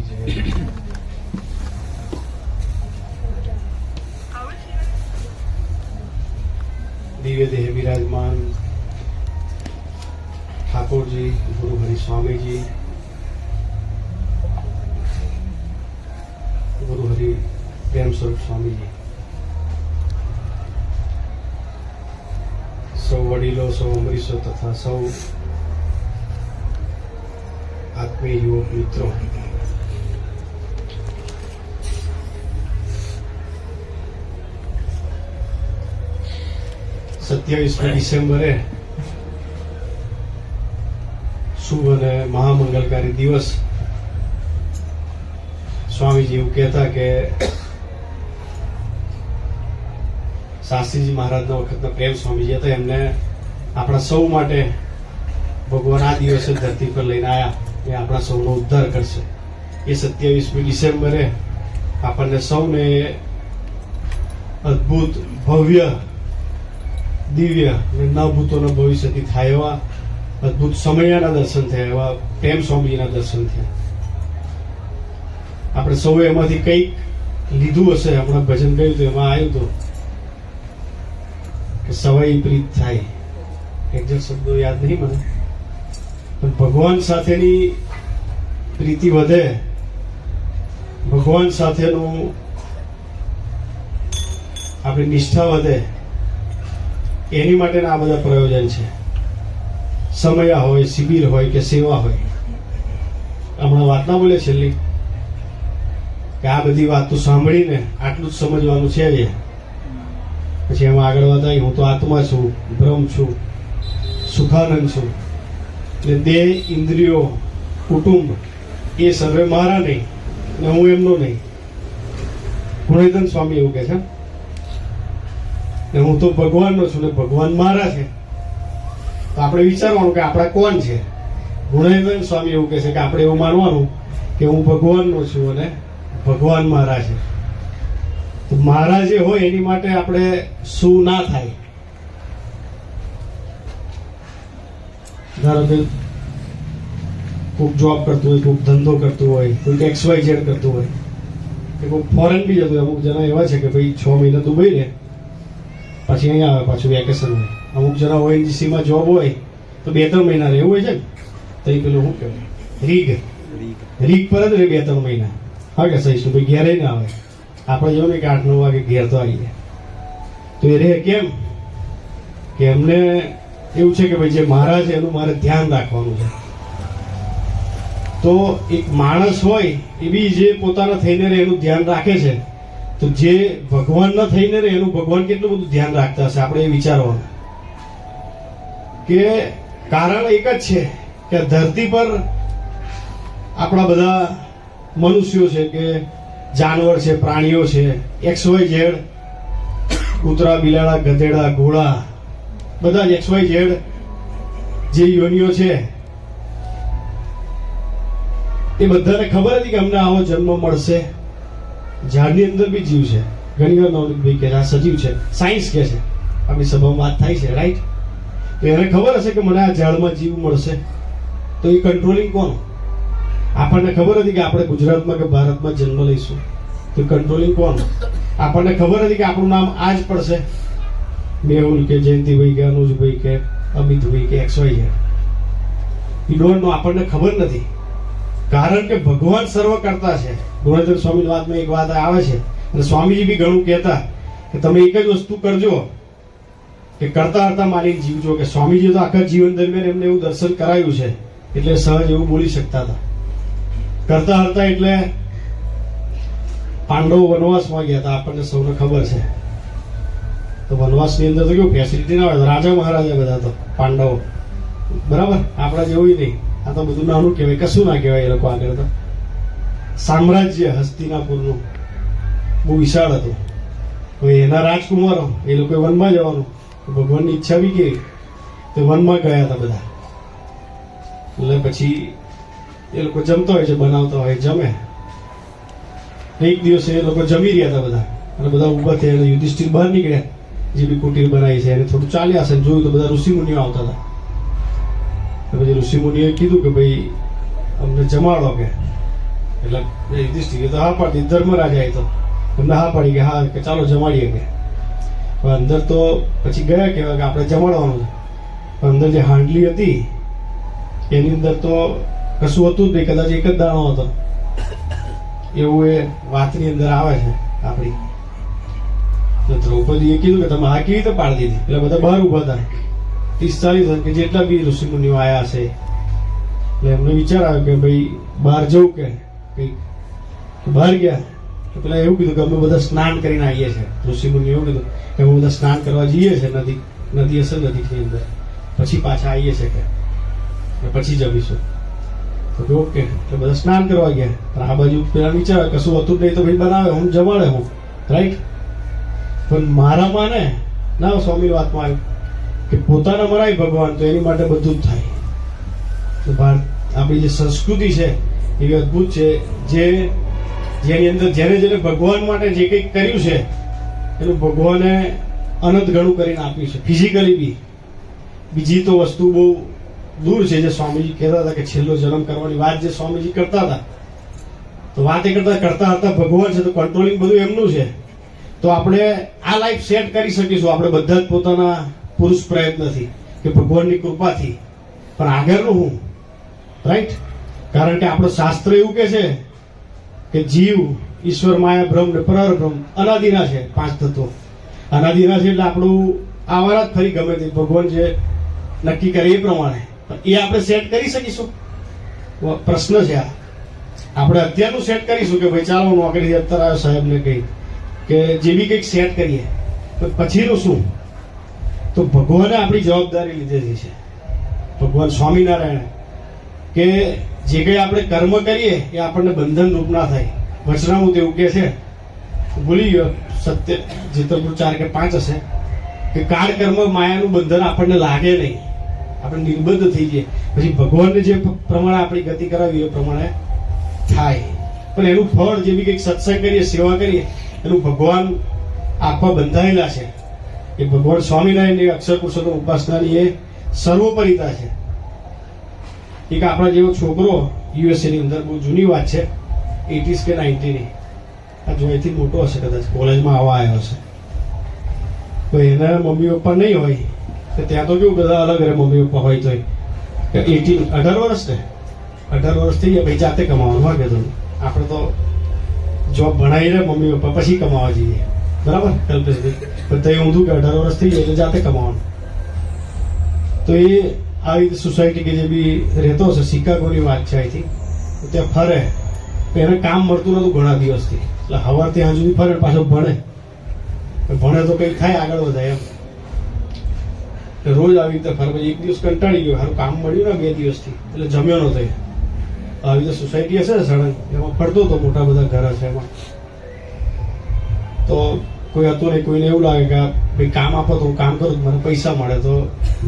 કી જય દિવ્ય દેહ વિરાજમાન ઠાકોરજી, ગુરુ હરિ ગુરુ હરિ પ્રેમ સ્વરૂપ સ્વામીજી. સૌ વડીલો, સૌ અમરીશો તથા સૌ આત્મીય યુવક મિત્રો. સત્યાવીસમી ડિસેમ્બરે શુભ અને મહામંગલકારી દિવસ. સ્વામીજી એવું કહેતા કે શાસ્ત્રીજી મહારાજના વખતના પ્રેમ સ્વામીજી હતા. એમને આપણા સૌ માટે ભગવાન આ દિવસે ધરતી પર લઈને આવ્યા એ આપણા સૌનો ઉદ્ધાર કરશે. એ સત્યાવીસમી ડિસેમ્બરે આપણને સૌને અદ્ભુત ભવ્ય દિવ્ય નવભૂતોના ભવિષ્યથી થાય એવા અદભુત સમયના દર્શન થયા, એવા પ્રેમ સ્વામીજીના દર્શન થયા. આપણે સૌએ એમાંથી કંઈક લીધું હશે, હમણાં ભજન કહ્યું તો એમાં આવ્યું હતું કે સવાઈ પ્રીત થાય. એક્ઝેક્ટ શબ્દો યાદ નહીં મને. પણ ભગવાન સાથેની પ્રીતિ વધે. ભગવાન સાથેનું આપણી નિષ્ઠા વધે. એની માટેના આ બધા પ્રયોજન છે. સમય હોય, શિબિર હોય કે સેવા હોય. હમણાં વાત ના બોલે છેલ્લી, કે આ બધી વાતો સાંભળીને આટલું જ સમજવાનું છે જ પછી એમાં આગળ વધાય હું તો આત્મા છું, બ્રહ્મ છું, સુખાનંદ છું. એટલે દેહ ઇન્દ્રિયો, કુટુંબ, એ સર્વે મારા નહીં ને હું એમનો નહીં. ગુણેદન સ્વામી એવું કહે છે ને હું તો ભગવાનનો છું ને ભગવાન મારા છે. તો આપણે વિચારવાનું કે આપણા કોણ છે? ગુણેન્દ્ર સ્વામી એવું કહે છે કે આપણે એવું માનવાનું કે હું ભગવાનનો છું અને ભગવાન મારા છે. તો મારા જે હોય એની માટે આપણે શું ના થાય? ધારો કે કોઈક જોબ કરતું હોય, કોઈક ધંધો કરતું હોય, કોઈક એક્સ વાય ઝેડ કરતું હોય, કે કોઈક ફોરેન બી જતું હોય, અમુક જણા એવા છે કે ભાઈ છ મહિના દુબઈ રહે પછી અહીંયા આવે, પાછું વેકેશન હોય. અમુક જણા ઓએનજીસીમાં જોબ હોય, તો બે ત્રણ મહિના રહેવું હોય છે ને? તો એ પેલું શું કહેવાય? રીગ. રીગ પર જ રહે બે ત્રણ મહિના. હા કે સહીશું ભાઈ ઘેરે ના આવે. આપણે જો ને કે આઠ નવ વાગે ઘેર તો આવી જાય તો એ રહે કેમ? કે એમને એવું છે કે ભાઈ જે મારા છે એનું મારે ધ્યાન રાખવાનું છે. તો એક માણસ હોય, એ બી જે પોતાના થઈને રહે એનું ધ્યાન રાખે છે તો જે ભગવાન ન થઈને રહે, એનું ભગવાન કેટલું બધું ધ્યાન રાખતા હશે? આપણે એ વિચારવાનું. કે કારણ એક જ છે કે ધરતી પર આપણા બધા મનુષ્યો છે કે જાનવર છે, પ્રાણીઓ છે, એક્સ વાય ઝેડ, કૂતરા, બિલાડા, ગધેડા, ઘોડા, બધા જ એક્સ વાય ઝેડ જે યોનિઓ છે, એ બધાને ખબર હતી કે અમને આવો જન્મ મળશે? ઝાડની અંદર બી જીવ છે. ઘણી વાર નવનીતભાઈ કે આ સજીવ છે. સાયન્સ કે છે. આપણી સભામાં વાત થાય છે રાઈટ તો એને ખબર હશે કે મને આ ઝાડમાં જીવ મળશે. તો એ કંટ્રોલિંગ કોણ? આપણને ખબર હતી કે આપણે ગુજરાતમાં કે ભારતમાં જન્મ લઈશું. તો કંટ્રોલિંગ કોણ? આપણને ખબર હતી કે આપણું નામ આ જ પડશે. મેહુલ કે જયંતિભાઈ કે અનુજભાઈ કે અમિતભાઈ કે X Y Z. Don't know આપણને ખબર નથી. કારણ કે ભગવાન સર્વ કરતા છે. ગુણધર સ્વામી વાતમાં એક વાત આવે છે. અને સ્વામીજી બી ઘણું કહેતા કે તમે એક જ વસ્તુ કરજો કે કરતા કરતા માની જીવજો. કે સ્વામીજી તો આખા જીવન દરમિયાન એમને એવું દર્શન કરાયું છે. એટલે સહજ એવું બોલી શકતા હતા. કરતા કરતા એટલે પાંડવો વનવાસમાં ગયા હતા. આપણને સૌને ખબર છે. તો વનવાસની અંદર તો કેવું ફેસિલિટી ના હોય. રાજા મહારાજા બધા તો, પાંડવો. બરાબર? આપણા જેવું નહીં. આ તો બધું નાનું કહેવાય કશું ના કહેવાય એ લોકો આગળ તો સામ્રાજ્ય હસ્તિનાપુરનું બહુ વિશાળ હતું હવે એના રાજકુમારો એ લોકો વનમાં જવાનું ભગવાનની ઈચ્છા બી કેવી તો વનમાં ગયા હતા બધા એટલે પછી એ લોકો જમતા હોય છે બનાવતા હોય જમે એક દિવસે એ લોકો જમી રહ્યા હતા બધા અને બધા ઊભા થયા યુધિષ્ઠિર બહાર નીકળ્યા જે બી કુટીર બનાવી છે એને થોડું ચાલ્યા હશે જોયું તો બધા ઋષિ મુનિઓ આવતા હતા પછી ઋષિ મુનિએ કીધું કે ભાઈ, અમને જમાડો કે. એટલે યુધિષ્ઠિરે તો હા પાડી, ધર્મરાજા એ તો. અમને હા પાડી કે, હા, કે ચાલો જમાડીએ કે. પણ અંદર તો પછી ગયા કહેવાય કે આપણે જમાડવાનું પણ અંદર જે હાંડલી હતી, એની અંદર તો કશું હતું જ નહીં, કદાચ એક જ દાણો હતો. એવું એ વાતની અંદર આવે છે આપણી. તો દ્રૌપદીએ કીધું કે તમે આ કેવી રીતે પાડી દીધી? એટલે બધા બહાર ઊભા હતા. ત્રીસ ચાલીસ કે જેટલા બી ઋષિમુનિઓ આવ્યા છે, એટલે એમને વિચાર આવ્યો કે ભાઈ બહાર જવું કે કંઈક બહાર ગયા પેલા એવું કીધું કે અમે બધા સ્નાન કરીને આવીએ છીએ ઋષિમુનિએ એવું કીધું કે અમે બધા સ્નાન કરવા જઈએ છીએ નદી નદી હશે નદીની અંદર, પછી પાછા આવીએ છીએ કે પછી જમીશું. તો ઓકે, તો બધા સ્નાન કરવા ગયા, પણ આ બાજુ પેલા વિચાર કશું હતું નહીં તો ભાઈ બનાવે, હું જમાડે હું, રાઈટ? પણ મારામાં ને, ના સ્વામી વાતમાં આવ્યું. કે પોતાના મરાય ભગવાન, તો એની માટે બધું જ થાય. તો ભારત આપણી જે સંસ્કૃતિ છે, એવી અદ્ભુત છે, જે જેની અંદર જેને જેને ભગવાન માટે જે કંઈક કર્યું છે, એનું ભગવાને અનંત ઘણું કરીને આપ્યું છે. Physically be. બીજી તો વસ્તુ બહુ દૂર છે, જે સ્વામીજી કહેતા હતા કે છેલ્લો જન્મ કરવાની વાત જે સ્વામીજી કરતા હતા. તો વાત એ કરતા કરતા હતા ભગવાન છે, તો કંટ્રોલિંગ બધું એમનું છે. તો આપણે આ લાઈફ સેટ કરી શકીશું. આપણે બધા જ પોતાના પુરુષ પ્રયત્નથી કે ભગવાનની કૃપાથી. પણ આગળનું હું રાઈટ કારણ કે આપણો શાસ્ત્ર એવું કે છે કે જીવ, ઈશ્વર, માયા, બ્રહ્મ ને પરર બ્રહ્મ અનાદિના છે, પાંચ તત્વો. અનાદિના છે એટલે આપણું આવારા જ ફરી ગમે તે ભગવાન જે નક્કી કરે એ પ્રમાણે. એ આપણે સેટ કરી શકીશું. પ્રશ્ન છે આ. આપણે અત્યારનું સેટ કરીશું કે ભાઈ ચાલો નોકરી અત્યારે સાહેબને કહી કે જે બી કંઈક સેટ કરીએ. પછીનું શું? તો ભગવાને આપણી જવાબદારી લીધેલી છે. ભગવાન સ્વામિનારાયણ કે જે કંઈ આપણે કર્મ કરીએ એ આપણને બંધન રૂપ ના થાય. વચનામૃત એવું કે છે. ભૂલી ગયો, સત્ય જીતરપુર ચાર કે પાંચ હશે. કે કાળ કર્મ માયાનું બંધન આપણને લાગે નહીં. આપણે નિર્બદ્ધ થઈ જઈએ. પછી ભગવાનને જે પ્રમાણે આપણી ગતિ કરાવી એ પ્રમાણે થાય. પણ એનું ફળ જેવી કંઈક સત્સંગ કરીએ, સેવા કરીએ, એનું ભગવાન આપવા બંધાયેલા છે. એ ભગવાન સ્વામિનારાયણની અક્ષર પુરુષોત્તમ ઉપાસનાની એ સર્વોપરિતા છે. એક આપણા જેવો છોકરો યુએસએ ની અંદર બહુ જૂની વાત છે, એટીસ કે નાઇન્ટીની. આ જોઈથી મોટો હશે કદાચ, કોલેજમાં આવવા આવ્યો હશે. તો એના મમ્મી પપ્પા નહીં હોય, તો ત્યાં તો કેવું બધા અલગ રહે મમ્મી પપ્પા હોય તો એટીન અઢાર વર્ષ ને? અઢાર વર્ષ થઈ ગયા, ભાઈ જાતે કમાવાનું હા કીધું આપણે તો જોબ ભણાવીને મમ્મી પપ્પા પછી કમાવા જઈએ. બરાબર? કલ્પેશભાઈ પણ તઈ ઊંધું કે અઢાર વર્ષ થઈ એટલે જાતે કમાવાનું. તો એ આવી રીતે સોસાયટી કે જે બી રહેતો હશે, શિકાગોની વાત છે અહીંથી ત્યાં ફરે. તો એને કામ મળતું નતું ઘણા દિવસથી. એટલે હવાર ત્યાં સુધી ફરે પાછો ભણે. ભણે તો કંઈક થાય આગળ વધાય એમ. એટલે રોજ આવી રીતે ફરે. પછી એક દિવસ કંટાળી ગયો. સારું કામ મળ્યું ને બે દિવસથી. એટલે જમ્યો નતો. આવી રીતે સોસાયટી હશે સળંગ, એમાં ફરતો હતો મોટા બધા ઘર હશે એમાં. તો કોઈ હતું નહીં, કોઈને એવું લાગે કે ભાઈ કામ આપો તો હું કામ કરું, મને પૈસા મળે તો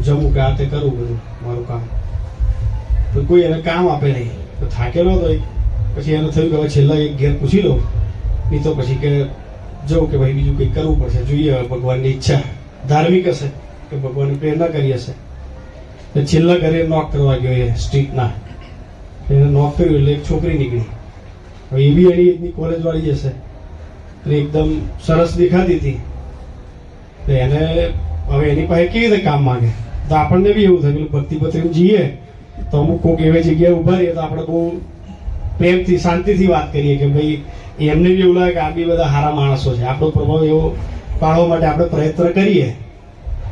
જમું કે આ તે કરું બધું, મારું કામ. તો કોઈ એને કામ આપે નહીં. તો થાકેલો એ. પછી એને થયું કે હવે છેલ્લા એક ઘેર પૂછી લઉં. નહીં તો પછી કે જવું કે ભાઈ બીજું કંઈક કરવું પડશે. જોઈએ હવે ભગવાનની ઈચ્છા. ધાર્મિક હશે કે ભગવાનની પ્રેરણા કરી હશે. એટલે છેલ્લા ઘરે નોક કરવા ગયો એ સ્ટ્રીટના એને નોક કર્યું એટલે એક છોકરી નીકળી. હવે એ બી એની એજની કોલેજ હશે. એટલે એકદમ સરસ દેખાતી હતી. તો એને હવે એની પાસે કેવી રીતે કામ માંગે? તો આપણને બી એવું થાય ભક્તિ પત્રી જઈએ તો અમુક કોઈક એવી જગ્યાએ ઊભા રહીએ, તો આપણે બહુ પ્રેમથી, શાંતિથી વાત કરીએ કે ભાઈ, એમને બી એવું લાગે કે આ બી બધા સારા માણસો છે. આપણો પ્રભાવ એવો પાડવા માટે આપણે પ્રયત્ન કરીએ.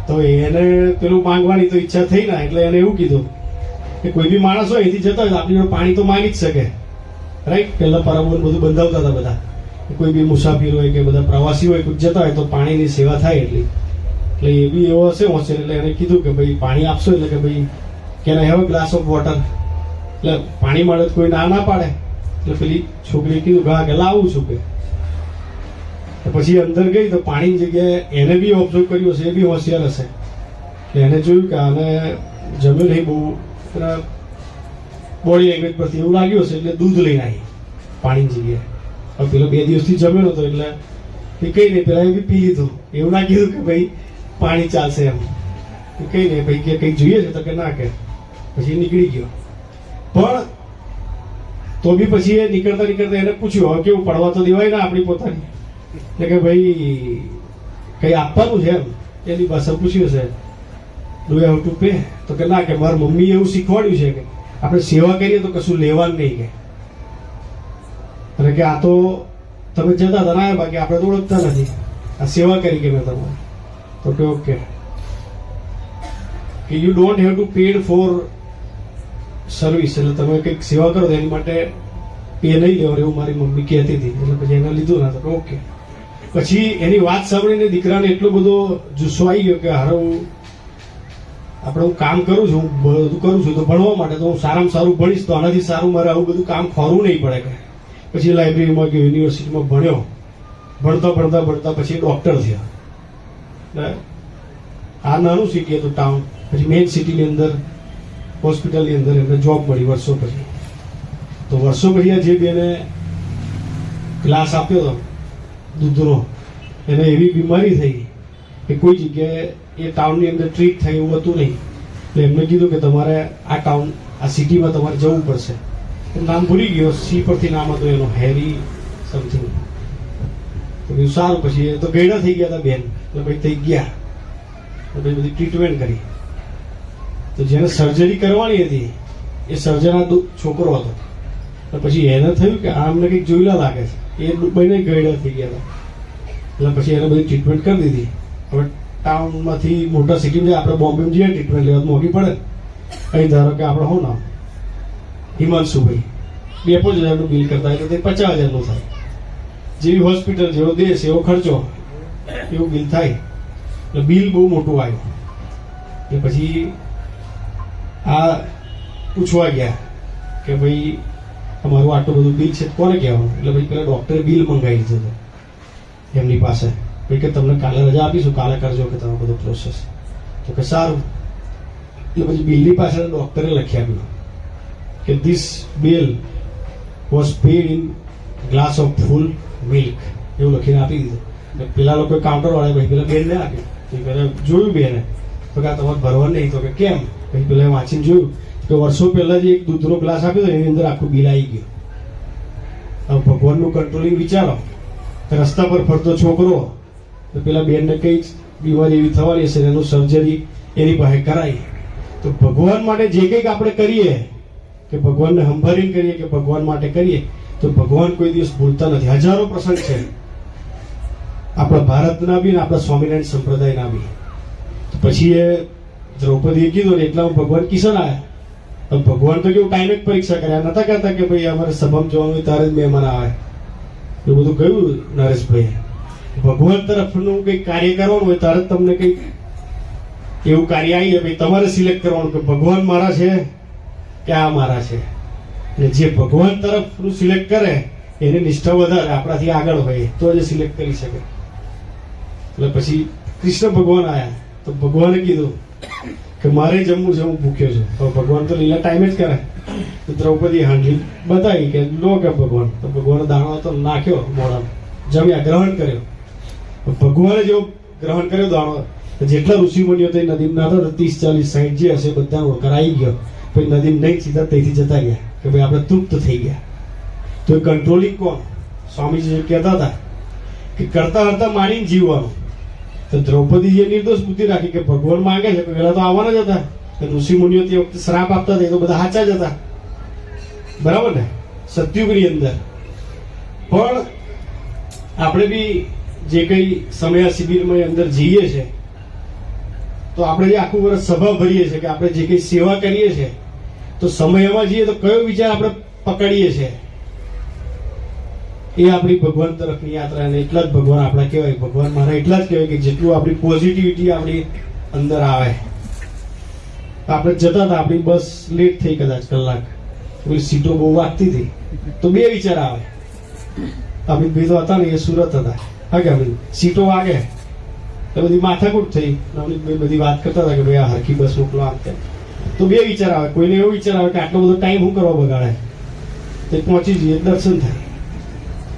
તો એને પેલું માંગવાની તો ઈચ્છા થઈ ના, એટલે એને એવું કીધું કે કોઈ બી માણસ હોય, એથી જતો હોય તો આપણી પાણી તો માંગી જ શકે. રાઈટ પેલા પરબો ને બધું બંધાવતા હતા બધા. કોઈ બી મુસાફિર હોય કે બધા પ્રવાસી હોય કોઈ જતા હોય તો પાણીની સેવા થાય એટલી. એટલે એ બી એવો હશે હોશે, એટલે એને કીધું કે ભાઈ પાણી આપશો, એટલે કે ભાઈ can I have glass of water એટલે પાણી મળે તો કોઈ ના ના પાડે. એટલે પેલી છોકરીએ કીધું ઘા કે લાવું છું કે. પછી અંદર ગઈ તો પાણીની જગ્યાએ એને બી ઓબ્ઝર્વ કર્યું હશે, એ બી હોશિયાર હશે. એટલે એને જોયું કે આને જમ્યું નહીં, બહુ બોડી લેંગ્વેજ પરથી એવું લાગ્યું હશે, એટલે દૂધ લઈને આવી, પાણીની જગ્યાએ. પેલો બે દિવસથી જમ્યો હતો એટલે એ કઈ નહીં, પેલા એ બી પી લીધું. એવું ના કીધું કે ભાઈ પાણી ચાલશે એમ. એ કઈ નહીં, ભાઈ કે કંઈક જોઈએ છે તો કે ના કે. પછી નીકળી ગયો. પણ તો બી પછી એ નીકળતા નીકળતા એને પૂછ્યું, હવે કેવું, પડવા તો દેવાય ને આપણી પોતાની? એટલે કે ભાઈ, કઈ આપવાનું છે એમ. એની પાસે પૂછ્યું છે ડુ હેવ ટુ પે તો કે ના કે, મારા મમ્મીએ એવું શીખવાડ્યું છે કે આપણે સેવા કરીએ તો કશું લેવાનું નહીં કે. અને કે આ તો તમે જતા હતા ના બાકી આપણે તો ઓળખતા નથી. આ સેવા કરી કે મેં તમારે તો કે ઓકે. કે you don't have to paid for service એટલે તમે કંઈક સેવા કરો એની માટે પે નહીં લેવાનું એવું મારી મમ્મી કહેતી હતી. એટલે પછી એને લીધું ના તો ઓકે. પછી એની વાત સાંભળીને દીકરાને એટલો બધો જુસ્સો આવી ગયો કે હારો આપણે હું કામ કરું છું બધું કરું છું, તો ભણવા માટે તો હું સારામાં સારું ભણીશ, તો આનાથી સારું મારે આવું બધું કામ ખોરવું નહીં પડે કે પછી લાઇબ્રેરીમાં ગયો, યુનિવર્સિટીમાં ભણ્યો. ભણતા ભણતા ભણતા પછી ડોક્ટર થયા. એટલે આ નાનું સિટી હતું ટાઉન પછી મેઇન સિટીની અંદર હોસ્પિટલની અંદર એમને જોબ મળી વર્ષો પછી. તો વર્ષો પછી જે બેને ક્લાસ આપ્યો હતો, દૂધનો, એને એવી બીમારી થઈ કે કોઈ જગ્યાએ એ ટાઉનની અંદર ટ્રીટ થાય એવું હતું નહીં. એટલે એમને કીધું કે તમારે આ ટાઉન આ સિટીમાં તમારે જવું પડશે. નામ ભૂલી ગયો. સી પરથી નામ હતું, એનું હેરી સમથિંગ તો બીજું સારું પછી તો ગયડા થઈ ગયા હતા બેન. એટલે ભાઈ થઈ ગયા. પછી બધી ટ્રીટમેન્ટ કરી. તો જેને સર્જરી કરવાની હતી, એ સર્જન છોકરો હતો. તો પછી એને થયું કે આમને કંઈક જોયેલા લાગે છે. એ બંને ગયડા થઈ ગયા હતા. એટલે પછી એને બધી ટ્રીટમેન્ટ કરી દીધી. હવે ટાઉનમાંથી મોટા સિટીમાં આપણે બોમ્બે જઈએ ટ્રીટમેન્ટ લેવા મોંઘી પડે. અહીં ધારો કે આપણે શું નામ? હિમાંશુભાઈ. બે પાંચ હજારનું બિલ કરતા હોય તો તે પચાસ હજારનું થાય. જેવી હોસ્પિટલ જેવો દેશ, એવો ખર્ચો, એવું બિલ થાય. એટલે બિલ બહુ મોટું આવ્યું. એટલે પછી આ પૂછવા ગયા કે ભાઈ તમારું આટલું બધું બિલ છે કોને કહેવાનું? એટલે ભાઈ પેલા ડૉક્ટરે બિલ મંગાવી દીધું એમની પાસે. ભાઈ, કે તમને કાલે રજા આપીશું, કાલે કરજો કે તમે બધો પ્રોસેસ તો કે સારું. એટલે પછી બિલની પાછળ ડૉક્ટરે લખી આપ્યું કે this bill was paid in glass of full milk એવું લખીને આપી દીધું. પેલા લોકો કાઉન્ટર વાળા ભાઈ પેલા બેનને આપે. પેલા જોયું બેને. તો કે આ તમારે ભરવા નહીં. તો કે, કેમ? પછી પેલા વાંચીને જોયું કે વર્ષો પહેલા જે એક દૂધનો ગ્લાસ આપ્યો એની અંદર આખું બિલ આવી ગયું. હવે ભગવાનનું કંટ્રોલિંગ વિચારો. કે રસ્તા પર ફરતો છોકરો. તો પેલા બેનને કંઈ બીમારી એવી થવાની હશે એનું સર્જરી એની પાસે કરાય. તો ભગવાન માટે જે કંઈક આપણે કરીએ કે ભગવાનને સંભાળીને કરીએ કે ભગવાન માટે કરીએ, તો ભગવાન કોઈ દિવસ ભૂલતા નથી. હજારો પ્રસંગ છે. આપણા ભારતના બી ને આપણા સ્વામિનારાયણ સંપ્રદાયના બી. પછી એ દ્રૌપદીએ કીધું ને એટલામાં ભગવાન કિશન આવ્યા ભગવાન તો કેવું ટાઈમે જ પરીક્ષા કર્યા નતા કહેતા કે ભાઈ અમારે સભામાં જવાનું ત્યારે જ મહેમાન આવે. એવું બધું કહ્યું નરેશભાઈ ભગવાન તરફનું કંઈક કાર્ય કરવાનું હોય ત્યારે જ તમને કંઈક એવું કાર્ય આવી જાય. ભાઈ, તમારે સિલેક્ટ કરવાનું કે ભગવાન મારા છે. કે આ મારા છે. અને જે ભગવાન તરફનું સિલેક્ટ કરે, એની નિષ્ઠા વધારે, આપણાથી આગળ હોય, તો જ સિલેક્ટ કરી શકે. એટલે પછી કૃષ્ણ ભગવાન આવ્યા તો ભગવાને કીધું કે મારે જમવું છે, હું ભૂખ્યો છું. તો ભગવાન તો લીલા ટાઈમે જ કરે. તો દ્રૌપદી હાંડી બતાવી કે, લો કે ભગવાન. તો ભગવાન દાણો તો નાખ્યો મોઢામાં. જમ્યા, ગ્રહણ કર્યો. ભગવાને જેવો ગ્રહણ કર્યો દાણો. જેટલા ઋષિ મુનિઓ તે નદીમાં હતા ત્રીસ ચાલીસ સાઈઠ જે હશે બધા આવી ગયો. પછી નદીમ નહીં સીધા ત્યાંથી જતા ગયા. કે ભાઈ આપણે તૃપ્ત થઈ ગયા. તો એ કંટ્રોલિંગ કોણ? સ્વામીજી કહેતા હતા કે કરતા કરતા માણીને જીવવાનું. તો દ્રૌપદીજીએ નિર્દોષ બુદ્ધિ રાખી કે ભગવાન માંગે છે પહેલાં તો આવવાના જ હતા. ઋષિ મુનિઓ તે વખતે શ્રાપ આપતા હતા, એ તો બધા સાચા જ હતા. બરાબર ને? સત્યુગની અંદર. પણ આપણે બી જે કંઈ સમય શિબિરમાં અંદર જઈએ છે તો આપણે જે આખું વર્ષ સભા ભરીએ છીએ કે આપણે જે કઈ સેવા કરીએ છીએ, તો સમયમાં જઈએ તો કયો વિચાર આપણે પકડીએ છીએ? એ આપણી ભગવાન તરફની યાત્રા અને એટલા જ ભગવાન આપણા કહેવાય. ભગવાન મારા એટલા જ કહેવાય કે જેટલું આપણી પોઝિટિવિટી આપણી અંદર આવે. આપણે જતા હતા, આપણી બસ લેટ થઈ કદાચ કલાક. પેલી સીટો બહુ વાગતી હતી. તો બે વિચાર આવે. અમિતભાઈ તો હતા ને, એ સુરત હતા. હા કે અમિત સીટો વાગે. તો બધી માથાકૂટ થઈ. અમિતભાઈ બધી વાત કરતા હતા કે ભાઈ આ હરકી બસ મોકલો આમ તેમ. તો બે વિચાર આવે. કોઈને એવો વિચાર આવે કે આટલો બધો ટાઈમ શું કરવા બગાડે? તે પહોંચી જઈએ, દર્શન થાય.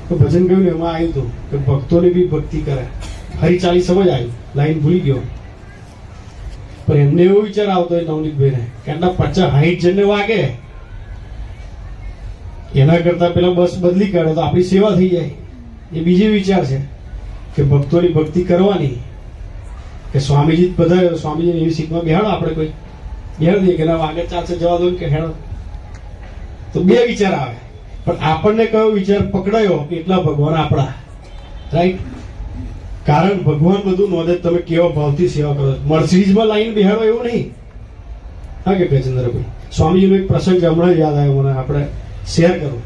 તો ભજન ગયું ને એમાં આવ્યું હતું કે ભક્તોને બી ભક્તિ કરે. હરી ચાલી સમજ આવી. લાઈન ભૂલી ગયો. પણ એમને એવો વિચાર આવતો હોય નવનીતભાઈને કે આટલા પચાસ હાઈટ જણને વાગે, એના કરતા પેલા બસ બદલી કાઢો તો આપણી સેવા થઈ જાય. એ બીજો વિચાર છે કે ભક્તોની ભક્તિ કરવાની કે સ્વામીજી બધા સ્વામીજી એવી સીટમાં બેહાડો આપણે કોઈ. બેહાડ દઈએ કે ના આગળ ચાલશે જવા દો કે હેડો. તો બે વિચાર આવે. પણ આપણને કયો વિચાર પકડાયો એટલા ભગવાન આપણા? રાઈટ કારણ ભગવાન બધું નોંધે તમે કેવો ભાવથી સેવા કરો છો. મર્સિડીઝમાં લાઈન બેહાડો એવું નહીં. હા કે ગજેન્દ્રભાઈ? સ્વામીજીનો એક પ્રસંગ હમણાં જ યાદ આવ્યો મને. આપણે શેર કરું.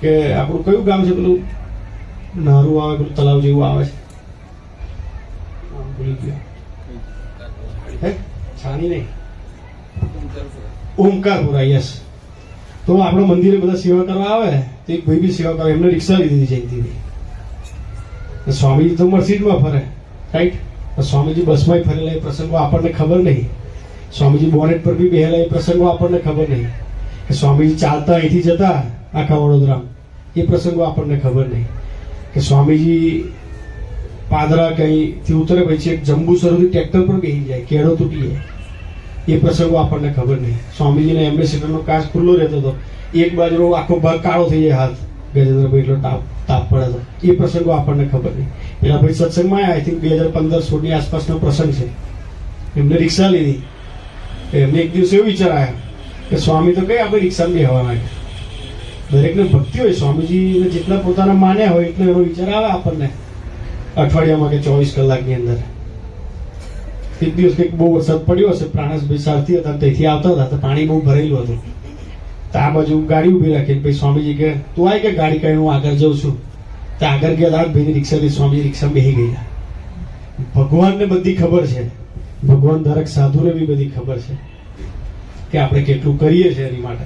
કે આપણું કયું ગામ છે પેલું? નારું આવે, પેલું તલાવ જેવું આવે છે. ભૂલી ગયો છાની નહીં ઓમકારપુરા યસ તો આપણે મંદિરે બધા સેવા કરવા આવે તો એક ભાઈ બી સેવા કરે એમને રિક્ષા લીધી જયંતિભાઈ સ્વામીજી તો મસ્જિદમાં ફરે રાઈટ સ્વામીજી બસમાં ફરેલા એ પ્રસંગો આપણને ખબર નહીં. સ્વામીજી બોનેટ પર બી બેહેલા એ પ્રસંગો આપણને ખબર નહીં. કે સ્વામીજી ચાલતા અહીંથી જતા આખા વડોદરા એ પ્રસંગો આપણને ખબર નહીં. કે સ્વામીજી પાદરા કંઈથી ઉતરે પછી એક જંબુસરથી ટ્રેક્ટર પર બેસી જાય, કેળો તૂટી જાય. એ પ્રસંગો આપણને ખબર નહીં. સ્વામીજીના એમ્બેસેડરનો કાચ ખુલ્લો રહેતો હતો. એક બાજુનો આખો ભાગ કાળો થઈ જાય હાથ. ગજેન્દ્રભાઈ એટલો તાપ તાપ પડે તો એ પ્રસંગો આપણને ખબર નહીં. પેલા ભાઈ સત્સંગમાં આઈ થિંક બે હજાર પંદર સોળની આસપાસનો પ્રસંગ છે. એમને રિક્ષા લીધી. એમને એક દિવસ એવો વિચાર આવ્યો કે સ્વામી તો કઈ આપણે રિક્ષામાં બેહવાના માટે દરેકને ભક્તિ હોય. સ્વામીજીને જેટલા પોતાના માન્યા હોય એટલો એનો વિચાર આવે આપણને. અઠવાડિયામાં કે ચોવીસ કલાકની અંદર. એક દિવસ કંઈક બહુ વરસાદ પડ્યો હશે, પ્રાણસ સારથી હતા તેથી આવતા હતા, તો પાણી બહુ ભરેલું હતું. તો આ બાજુ ગાડી ઊભી રાખી પછી સ્વામીજી કે તું આય કે ગાડી કાઢી હું આગળ જઉં છું? તો આગળ ગયા હતા ભાઈની રિક્ષાથી સ્વામીજી રિક્ષા બેસી ગયા. ભગવાનને બધી ખબર છે. ભગવાન ધારક સાધુને બી બધી ખબર છે કે આપણે કેટલું કરીએ છીએ એની માટે.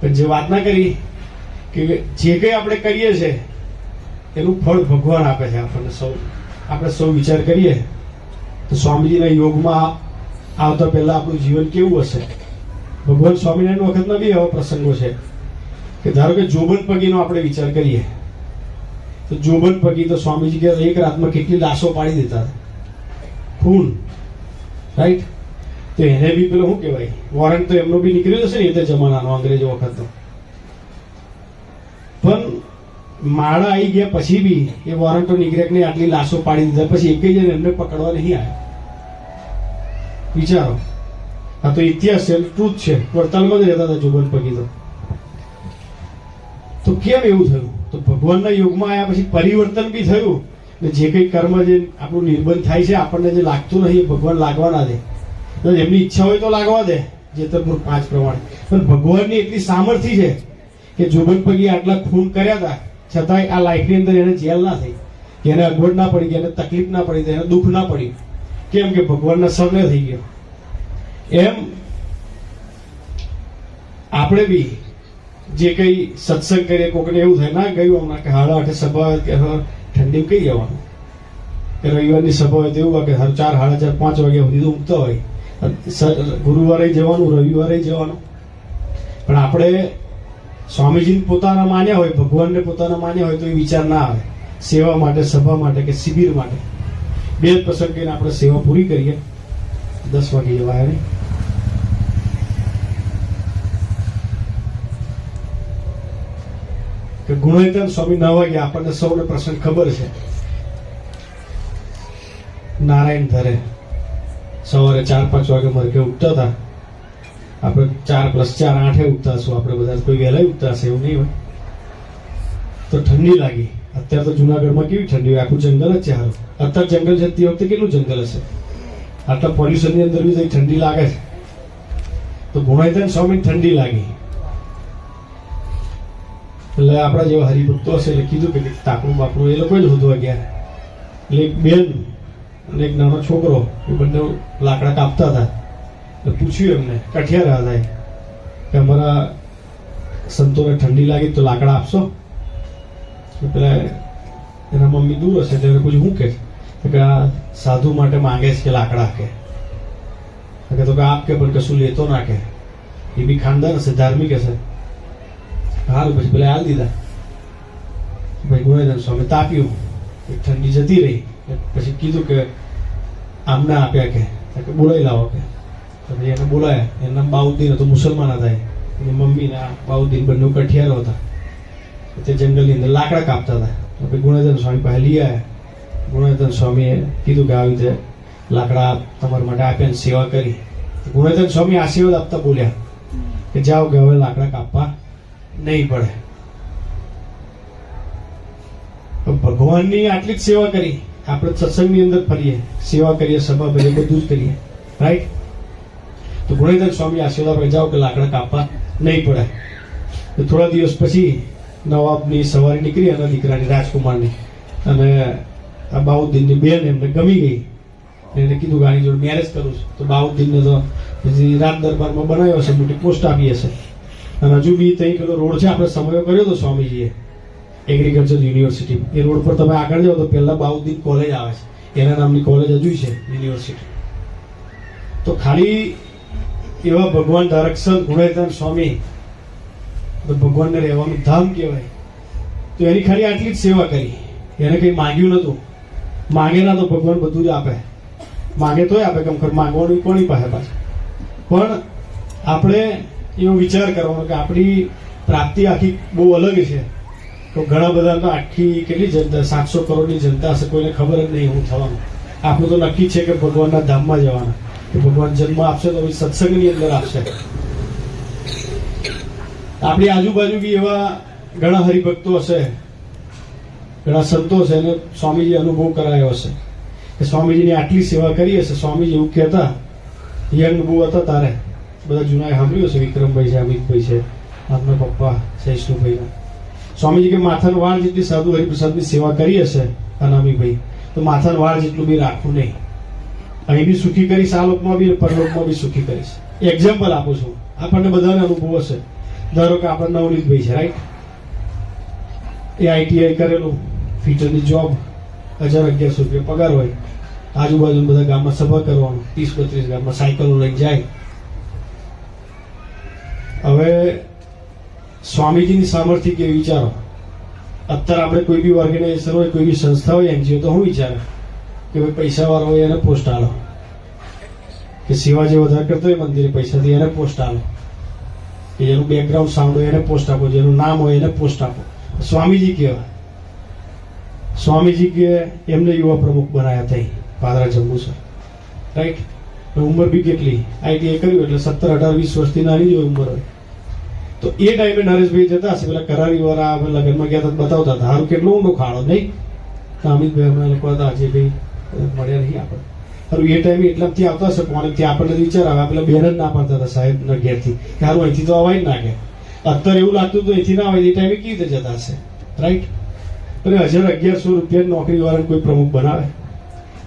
પણ જે વાત ના કરી, કે જે કંઈ આપણે કરીએ છીએ એનું ફળ ભગવાન આપે છે આપણને સૌ. આપણે સૌ વિચાર કરીએ તો સ્વામીજીના યોગમાં આવતા પહેલા આપણું જીવન કેવું હશે? ભગવાન સ્વામિનારાયણ વખતમાં બી એવા પ્રસંગો છે કે ધારો કે જોબન પગીનો આપણે વિચાર કરીએ. તો જોબન પગી તો સ્વામીજી કે એક રાતમાં કેટલી લાશો પાડી દેતા ખૂન રાઈટ તો એને બી પેલો શું કહેવાય? વોરંટ તો એમનો બી નીકળ્યો હશે ને એ તે જમાનાનો અંગ્રેજો વખતનો. પણ માળા આવી ગયા પછી બી એ વોરંટો નીકળ્યા કે આટલી લાશો પાડી દીધા. પછી એકે જણ એમને પકડવા નહીં આવ્યા. વિચારો. આ તો ઇતિહાસ છે ટ્રુથ છે. વડતાલમાં જ રહેતા હતા જુગલ પગી તો. કેમ એવું થયું? તો ભગવાનના યોગમાં આવ્યા પછી પરિવર્તન બી થયું. ને જે કંઈ કર્મ જે આપણું નિર્બંધ થાય છે, આપણને જે લાગતું નથી ભગવાન લાગવાના દે. એમની ઈચ્છા હોય તો લાગવા દે જેતરપુર પાંચ પ્રમાણે. પણ ભગવાનની એટલી સામર્થ્ય છે કે જોબન પગી આટલા ખૂન કર્યા હતા છતાંય આ લાઈફની અંદર એને જેલ ના થઈ. એને અગવડ ના પડી ગઈ એને તકલીફ ના પડી, એને દુઃખ ના પડી. કેમ કે ભગવાનના સર્વે થઈ ગયો. એમ આપણે બી જે કઈ સત્સંગ કરીએ, કોકને એવું થાય, ના ગયું હમણાં કે હાડા આઠે સભા કે ઠંડી કઈ જવાનું? કે રવિવારની સભા હોય, તો એવું હોય કે ચાર સાડા ચાર, પાંચ વાગ્યા સુધી ઊંઘતા હોય. ગુરુવારે જવાનું, રવિવારે જવાનું. પણ આપણે સ્વામીજીને પોતાના માન્યા હોય, ભગવાનને પોતાના માન્યા હોય તો એ વિચાર ના આવે. સેવા માટે, સભા માટે કે શિબિર માટે. બે પ્રસંગે આપણે સેવા પૂરી કરીએ. દસ વાગે જેવા આવે કે ગુણોત્તમ સ્વામી ન વાગે, આપણને સૌને પ્રસંગ ખબર છે. નારાયણ ધરે સવારે ચાર પાંચ વાગે મરકે ઉઠતા હતા. આપણે ચાર પ્લસ ચાર આઠે ઉઠતા હશું. આપણે બધા કોઈ વહેલા ઉઠતા હશે એવું નહીં હોય. તો ઠંડી લાગી. અત્યારે તો જુનાગઢમાં કેવી ઠંડી હોય? આખું જંગલ જ છે હારું. અત્યારે જંગલ જતી વખતે કેટલું જંગલ હશે? આટલા પોલ્યુશનની અંદર બી ઠંડી લાગે છે. તો ગુણાયતન સ્વામી ઠંડી લાગી. એટલે આપણા જેવા હરિભક્તો હશે એટલે કીધું કે તાકડું બાપણું એ લોકો જ શોધવા ગયા એટલે એક બેન અને એક નાનો છોકરો, એ બંને લાકડા કાપતા હતા. એટલે પૂછ્યું એમને, કઠિયા રહ્યા કે અમારા સંતોને ઠંડી લાગી તો લાકડા આપશો? પેલા એના મમ્મી દૂર હશે તેને પૂછ્યું શું કે? તો કે, આ સાધુ માટે માંગે છે કે લાકડા કે તો કે તો કે આપ કે પણ કશું લેતો ના કે. એ બી ખાનદાન હશે, ધાર્મિક હશે. હારું, પછી પેલા હાલ દીધા. ભાઈ ગુણેધન સ્વામી તાપ્યું. ઠંડી જતી રહી. પછી કીધું કે આમને આપ્યા તો કે, બોલાવી લાવો કે. પછી એને બોલાયા. એનું નામ બાઉદ્દીન હતું, મુસલમાન હતા એ. અને મમ્મી ના બાઉદ્દીન બંને કઠિયારો હતા. તે જંગલની અંદર લાકડા કાપતા હતા. પછી ગુણાધન સ્વામી પાસે લઈ આવ્યા. ગુણાધન સ્વામીએ કીધું કે આવી રીતે લાકડા તમારા માટે આપ્યા સેવા કરી. ગુણાધન સ્વામી આશીર્વાદ આપતા બોલ્યા કે જાઓ કે હવે લાકડા કાપવા નહીં પડે. ભગવાનની આટલી જ સેવા કરી. આપણે સત્સંગની અંદર ફરીએ. સેવા કરીએ, સભા ભરીએ બધું જ કરીએ. રાઈટ તો ગુણેન્દ્ર સ્વામી આશીર્વાદ આપે જાઓ કે લાકડા કાપવા નહીં પડે. તો થોડા દિવસ પછી નવાબની સવારી નીકળી અને દીકરાની રાજકુમારની. અને આ બાઉદ્દીનની બેન એમને ગમી ગઈ. એને કીધું કે આની જોડે મેરેજ કરું છું. તો બાઉદ્દીનને તો પછી રાજ દરબારમાં બનાવ્યો છે મોટી પોસ્ટ આપી હશે. અને હજુ બી ત્યાં પેલો રોડ છે, આપણે સમયો કર્યો હતો સ્વામીજીએ. એગ્રીકલ્ચર યુનિવર્સિટી એ રોડ પર તમે આગળ જાઓ તો પહેલાં બાઉદ્દીન કોલેજ આવે છે. એના નામની કોલેજ હજુ છે યુનિવર્સિટી તો ખાલી એવા ભગવાન ધારક સંત ગુણેતન સ્વામી ભગવાનને રહેવાનું ધામ કહેવાય, તો એની ખાલી આટલી જ સેવા કરી. એને કંઈ માંગ્યું નહોતું. માગે ના તો ભગવાન બધું જ આપે. માંગે તોય આપે, કેમ ખર માંગવાનું કોની પાસે પાછું? પણ આપણે એવો વિચાર કરવાનો કે આપણી પ્રાપ્તિ આખી બહુ અલગ છે. તો ઘણા બધા તો આખી કેટલી જનતા, સાતસો કરોડની જનતા હશે, કોઈને ખબર જ નહીં હું થવાનું. આપણું તો નક્કી છે કે ભગવાનના ધામમાં જવાના. ભગવાન જન્મ આપશે તો સત્સંગની અંદર આપશે. આપણી આજુબાજુ બી એવા ઘણા હરિભક્તો હશે, ઘણા સંતો હશે, એને સ્વામીજી અનુભવ કરાયો હશે. કે સ્વામીજીની આટલી સેવા કરી હશે, સ્વામીજી એવું કહેતા યંગ બહુ હતા તારે. બધા જૂનાએ સાંભળ્યું હશે, વિક્રમભાઈ છે, અમિતભાઈ છે, આપના પપ્પા સહિષ્ણુભાઈના સ્વામીજી કે માથાનો વાળ જેટલી સાધુ હરિપ્રસાદની સેવા કરી હશે, અનામીભાઈ, તો માથાનો વાળ જેટલું બી રાખવું નહીં. અહીં બી સુખી કરીશ, આ લોકમાં બી પરલોકમાં બી સુખી કરીશ. એક્ઝામ્પલ આપું છું. આપણને બધાને અનુભવ હશે. ધારો કે આપણે નવનીતભાઈ છે રાઈટ એ આઈટીઆઈ કરેલું ફ્યુચરની જોબ હજાર અગિયારસો રૂપિયા પગાર હોય. આજુબાજુ બધા ગામમાં સભા કરવાનું, ત્રીસ બત્રીસ ગામમાં સાયકલો લઈને જાય. હવે સ્વામીજીની સામર્થ્ય કે વિચારો? અત્યારે આપણે કોઈ બી ઓર્ગેનાઇઝેશન હોય, કોઈ બી સંસ્થા હોય એનજીઓ તો હું વિચારે. કે ભાઈ પૈસા વાળો હોય એને પોસ્ટ આલો. કે શિવાજી વધારે કરતો હોય મંદિરે પૈસાથી એને પોસ્ટ આલો. કે જેનું બેકગ્રાઉન્ડ સાઉન્ડ હોય એને પોસ્ટ આપો, જેનું નામ હોય એને પોસ્ટ આપો. સ્વામીજી કહેવાય. સ્વામીજી કે એમને યુવા પ્રમુખ બનાયા થઈ પાદરા જંબુસર રાઈટ ઉંમર બી કેટલી? આઈટીઆઈ કર્યું એટલે સત્તર, અઢાર, વીસ વર્ષથી નાની જ ઉંમર હોય. તો એ ટાઈમે નરેશભાઈ જતા હશે, પેલા કરારી વાળા લગ્નમાં ગયા હતા બતાવતા હતા, હારું, કેટલો ઊંડો ખાડો, નહીં? અમિતભાઈ અમે લોકો હતા અજયભાઈ મળ્યા નહીં આપણે. હારું એ ટાઈમે એટલાથી આવતા હશે પોણેથી આપણને વિચાર આવે. પેલા બેન જ ના પાડતા હતા સાહેબના ઘેરથી. કે હારું, અહીંથી તો અવાય જ ના કે અત્યારે એવું લાગતું હતું અહીંથી ના આવે એ ટાઈમે કેવી રીતે જતા હશે? રાઈટ અને હજાર અગિયારસો રૂપિયા નોકરી વાળાને કોઈ પ્રમુખ બનાવે?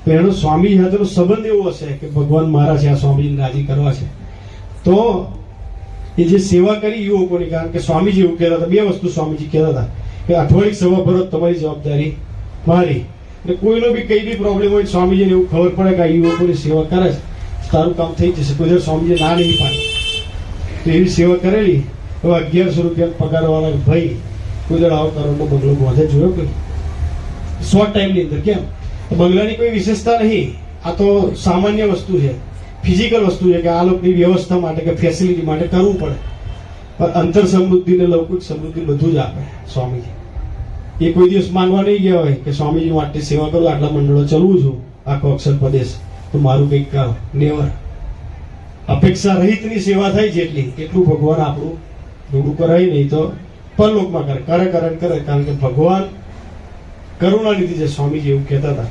તો એનો સ્વામી સાથેનો સંબંધ એવો હશે કે ભગવાન મારા છે, આ સ્વામીને રાજી કરવા છે. તો એ જે સેવા કરી યુવકોની, કારણ કે સ્વામીજી એવું કહેતા હતા, બે વસ્તુ સ્વામીજી કહેતા હતા, કે અઠવાડિક સેવા ભરો તમારી જવાબદારી મારી. એટલે કોઈનો બી કઈ બી પ્રોબ્લેમ હોય સ્વામીજીને એવું ખબર પડે કે આ યુવકોની સેવા કરે છે. તારું કામ થઈ જશે. કોઈ સ્વામીજી ના નહીં પાડે. તો એવી સેવા કરેલી. હવે અગિયારસો રૂપિયા પગારવાળા ભાઈ કોઈ દર આવો કરોડનો બંગલો બાંધે જોયો કોઈ? શોર્ટ ટાઈમની અંદર કેમ? તો બંગલાની કોઈ વિશેષતા નહીં. આ તો સામાન્ય વસ્તુ છે. ફિઝિકલ વસ્તુ છે કે આ લોકોની વ્યવસ્થા માટે કે ફેસિલિટી માટે કરવું પડે. પણ અંતર સમૃદ્ધિ ને લૌકિક સમૃદ્ધિ બધું જ આપે સ્વામીજી. એ કોઈ દિવસ માનવા નહીં ગયા હોય કે સ્વામીજી, હું આટલી સેવા કરું, આટલા મંડળો ચલવું છું, આખો અક્ષર પ્રદેશ. તો મારું કંઈક નેવર. અપેક્ષા રહિતની સેવા થાય છે જેટલી, એટલું ભગવાન આપણું રૂડું કરાય નહીં તો પરલોકમાં કરે. કરે કરે કરે, કારણ કે ભગવાન કરુણા લીધી છે, સ્વામીજી એવું કહેતા હતા.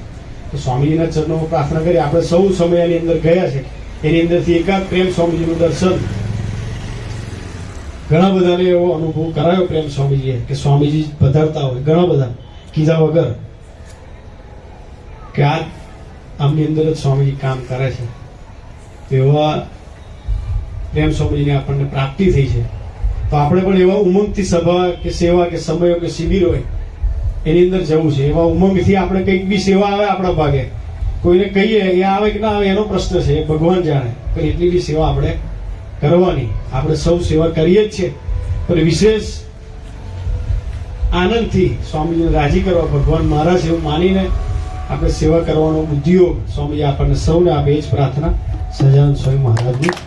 તો સ્વામીજીના ચરણોમાં પ્રાર્થના કરી. આપણે સૌ સમયની અંદર ગયા છે. એની અંદરથી એકાદ પ્રેમ સ્વામીજીનું દર્શન ઘણા બધાને એવો અનુભવ કરાયો પ્રેમ સ્વામીજીએ કે સ્વામીજી પધારતા હોય. ઘણા બધા કીધા વગર કે આ આમની અંદર જ સ્વામીજી કામ કરે છે. એવા પ્રેમ સ્વામીજીની આપણને પ્રાપ્તિ થઈ છે. તો આપણે પણ એવા ઉમંગથી સભા કે સેવા કે સમયો કે શિબિર હોય, એની અંદર જવું છે. એવા ઉમંગથી આપણે કંઈક બી સેવા આવે આપણા ભાગે. કોઈને કહીએ, એ આવે કે ના આવે, એનો પ્રશ્ન છે. ભગવાન જાણે. પણ એટલી બી સેવા આપણે કરવાની. આપણે સૌ સેવા કરીએ જ છીએ. પણ વિશેષ આનંદથી સ્વામીજીને રાજી કરવા ભગવાન મહારાજ એવું માનીને આપણે સેવા કરવાનો બુદ્ધિઓ સ્વામી આપણને સૌને આપે એ જ પ્રાર્થના. સજાનંદ સ્વામી મહારાજની